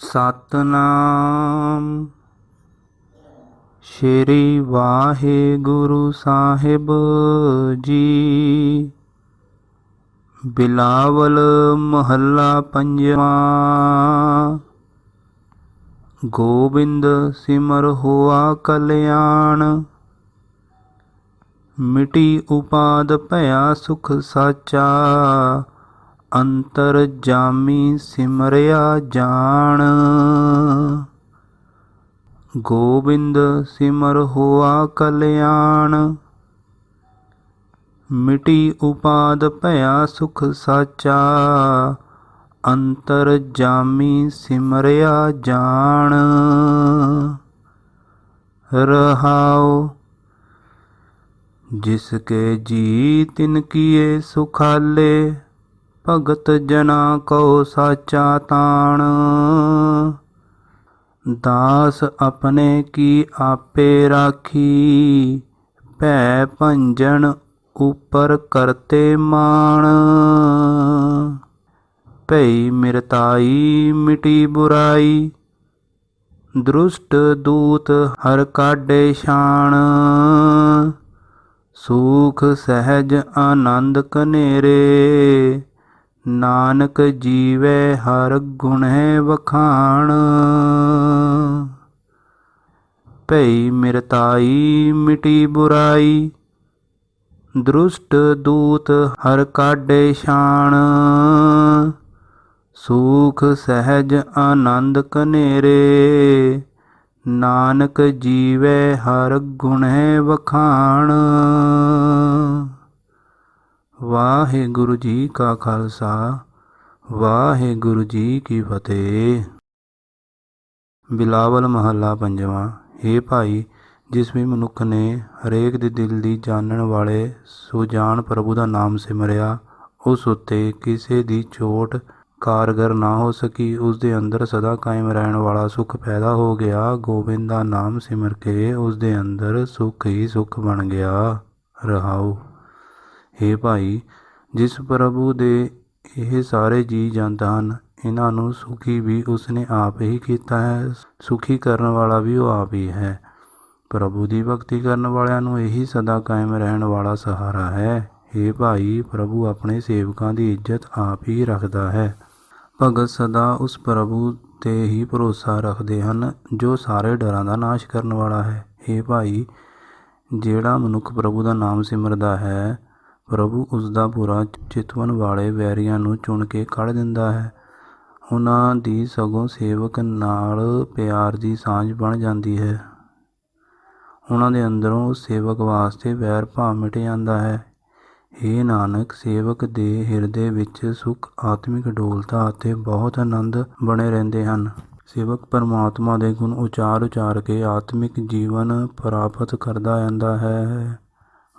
ਸਤਨਾਮ। ਸ਼੍ਰੀ ਵਾਹਿਗੁਰੂ ਸਾਹਿਬ ਜੀ। ਬਿਲਾਵਲ ਮਹੱਲਾ ਪੰਜਵਾਂ। ਗੋਬਿੰਦ ਸਿਮਰ ਹੋਆ ਕਲਿਆਣ। ਮਿਟੀ ਉਪਾਦ ਭਇਆ ਸੁਖ ਸਾਚਾ। ਅੰਤਰ ਜਾਮੀ ਸਿਮਰਿਆ ਜਾਣ। ਗੋਬਿੰਦ ਸਿਮਰ ਹੋਆ ਕਲਿਆਣ। ਮਿਟੀ ਉਪਾਦ ਭਇਆ ਸੁਖ ਸਾਚਾ। ਅੰਤਰ ਜਾਮੀ ਸਿਮਰਿਆ ਜਾਣ। ਰਹਾਉ, ਜਿਸ ਕੇ ਜੀ ਤਿਨ ਕੀਏ ਸੁਖਾਲੇ। ਭਗਤ ਜਨਾ ਕੋ ਸਾਚਾ ਤਾਣ। ਦਾਸ ਆਪਣੇ ਕੀ ਆਪੇ ਰਾਖੀ। ਭੈ ਭੰਜਨ ਉਪਰ ਕਰਤੇ ਮਾਣ। ਭਈ ਮਿਰਤਾਈ ਮਿਟੀ ਬੁਰਾਈ। ਦ੍ਰੁਸ਼ਟ ਦੂਤ ਹਰ ਕਾਡੇ ਸ਼ਾਨ ਸੂਖ ਸਹਿਜ ਆਨੰਦ ਕਨੇਰੇ ਨਾਨਕ ਜੀਵੇ ਹਰ ਗੁਣੈ ਵਖਾਣ। ਭਈ ਮਿਰਤਾਈ ਮਿਟੀ ਬੁਰਾਈ, ਦ੍ਰੁਸ਼ਟ ਦੂਤ ਹਰ ਕਾਢੇ ਸ਼ਾਨ ਸੂਖ ਸਹਿਜ ਆਨੰਦ ਕਨੇਰੇ, ਨਾਨਕ ਜੀਵੇ ਹਰ ਗੁਣੈ ਵਖਾਣ। ਵਾਹਿਗੁਰੂ ਜੀ ਕਾ ਖਾਲਸਾ, ਵਾਹਿਗੁਰੂ ਜੀ ਕੀ ਫਤਿਹ। ਬਿਲਾਵਲ ਮਹੱਲਾ ਪੰਜਵਾਂ हे ਭਾਈ, ਜਿਸ ਵੀ ਮਨੁੱਖ ਨੇ ਹਰੇਕ ਦੇ ਦਿਲ ਦੀ ਜਾਣਨ ਵਾਲੇ ਸੁਜਾਨ ਪ੍ਰਭੂ ਦਾ ਨਾਮ ਸਿਮਰਿਆ, ਉਸ ਉੱਤੇ ਕਿਸੇ ਦੀ ਚੋਟ ਕਾਰਗਰ ਨਾ ਹੋ ਸਕੀ, ਉਸ ਦੇ ਅੰਦਰ ਸਦਾ ਕਾਇਮ ਰਹਿਣ ਵਾਲਾ ਸੁਖ ਪੈਦਾ ਹੋ ਗਿਆ, ਗੋਬਿੰਦ ਦਾ ਨਾਮ ਸਿਮਰ ਕੇ ਉਸ ਦੇ ਅੰਦਰ ਸੁਖ ਹੀ ਸੁਖ ਬਣ ਗਿਆ। ਰਹਾਉ ਹੇ ਭਾਈ, ਜਿਸ ਪ੍ਰਭੂ ਦੇ ਇਹ ਸਾਰੇ ਜੀ ਜਾਂਦਾ ਹਨ, ਇਹਨਾਂ ਨੂੰ ਸੁਖੀ ਵੀ ਉਸਨੇ ਆਪ ਹੀ ਕੀਤਾ ਹੈ, ਸੁਖੀ ਕਰਨ ਵਾਲਾ ਵੀ ਉਹ ਆਪ ਹੀ ਹੈ। ਪ੍ਰਭੂ ਦੀ ਭਗਤੀ ਕਰਨ ਵਾਲਿਆਂ ਨੂੰ ਇਹੀ ਸਦਾ ਕਾਇਮ ਰਹਿਣ ਵਾਲਾ ਸਹਾਰਾ ਹੈ। हे ਭਾਈ, ਪ੍ਰਭੂ ਆਪਣੇ ਸੇਵਕਾਂ ਦੀ ਇੱਜ਼ਤ ਆਪ ਹੀ ਰੱਖਦਾ ਹੈ। ਭਗਤ ਸਦਾ ਉਸ ਪ੍ਰਭੂ ਤੇ ਹੀ ਭਰੋਸਾ ਰੱਖਦੇ ਹਨ, ਜੋ ਸਾਰੇ ਡਰਾਂ ਦਾ ਨਾਸ਼ ਕਰਨ ਵਾਲਾ ਹੈ। हे ਭਾਈ, ਜਿਹੜਾ ਮਨੁੱਖ ਪ੍ਰਭੂ ਦਾ ਨਾਮ ਸਿਮਰਦਾ ਹੈ ਪ੍ਰਭੂ ਉਸਦਾ ਬੁਰਾ ਚਿਤਵਨ ਵਾਲੇ ਵੈਰੀਆਂ ਨੂੰ ਚੁਣ ਕੇ ਕੱਢ ਦਿੰਦਾ ਹੈ। ਉਹਨਾਂ ਦੀ ਸਗੋਂ ਸੇਵਕ ਨਾਲ ਪਿਆਰ ਦੀ ਸਾਂਝ ਬਣ ਜਾਂਦੀ ਹੈ। ਉਹਨਾਂ ਦੇ ਅੰਦਰੋਂ ਉਸ ਸੇਵਕ ਵਾਸਤੇ ਵੈਰ ਭਾਵ ਮਿਟ ਜਾਂਦਾ ਹੈ। हे ਨਾਨਕ, ਸੇਵਕ ਦੇ ਹਿਰਦੇ ਵਿੱਚ ਸੁਖ, ਆਤਮਿਕ ਡੋਲਤਾ ਅਤੇ ਬਹੁਤ ਆਨੰਦ ਬਣੇ ਰਹਿੰਦੇ ਹਨ। ਸੇਵਕ ਪਰਮਾਤਮਾ ਦੇ ਗੁਣ ਉਚਾਰ ਉਚਾਰ ਕੇ ਆਤਮਿਕ ਜੀਵਨ ਪ੍ਰਾਪਤ ਕਰਦਾ ਜਾਂਦਾ ਹੈ।